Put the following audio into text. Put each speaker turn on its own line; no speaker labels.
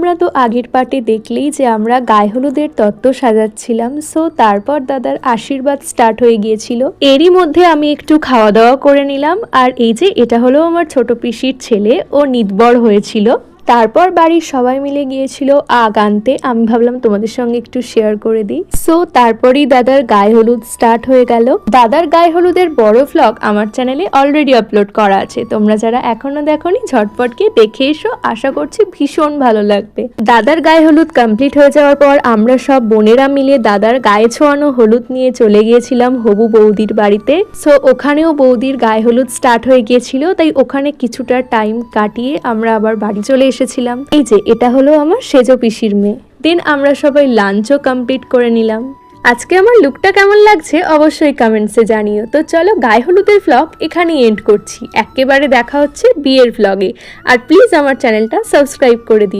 তোমরা তো আগের পার্টে দেখলেই যে আমরা গায়ে হলুদের তত্ত্ব সাজাচ্ছিলাম সো তারপর দাদার আশীর্বাদ স্টার্ট হয়ে গিয়েছিল। এরই মধ্যে আমি একটু খাওয়া দাওয়া করে নিলাম, আর এই যে এটা হলো আমার ছোট পিসির ছেলে, ও নিদবর হয়েছিল। তারপর বাড়ির সবাই মিলে গিয়েছিল আগ আনতে আমি ভাবলাম তোমাদের সঙ্গে একটু শেয়ার করে দিই। সো তারপরেই দাদার গায়ে হলুদ স্টার্ট হয়ে গেল। দাদার গায়ে হলুদের বড় ভ্লগ আমার চ্যানেলে অলরেডি আপলোড করা আছে। তোমরা যারা এখনও দেখোনি, ঝটপট গিয়ে দেখে এসো। আশা করছি ভীষণ ভালো লাগবে। দাদার গায়ে হলুদ কমপ্লিট হয়ে যাওয়ার পর আমরা সব বোনেরা মিলে দাদার গায়ে ছোঁয়ানো হলুদ নিয়ে চলে গিয়েছিলাম হবু বৌদির বাড়িতে। সো ওখানেও বৌদির গায়ে হলুদ স্টার্ট হয়ে গিয়েছিল। তাই ওখানে কিছুটা টাইম কাটিয়ে আমরা আবার বাড়ি চলে এসেছিলাম। এই যে, এটা হলো আমার সেজো পিসির মেয়ে। দেন আমরা সবাই লাঞ্চও কমপ্লিট করে নিলাম। আজকে আমার লুকটা কেমন লাগছে অবশ্যই কমেন্টসে জানিও। তো চলো গায়ে হলুদের ভ্লগ এখানেই এন্ড করছি। একেবারে দেখা হচ্ছে বিয়ের ভ্লগে আর প্লিজ আমার চ্যানেলটা সাবস্ক্রাইব করে দিও।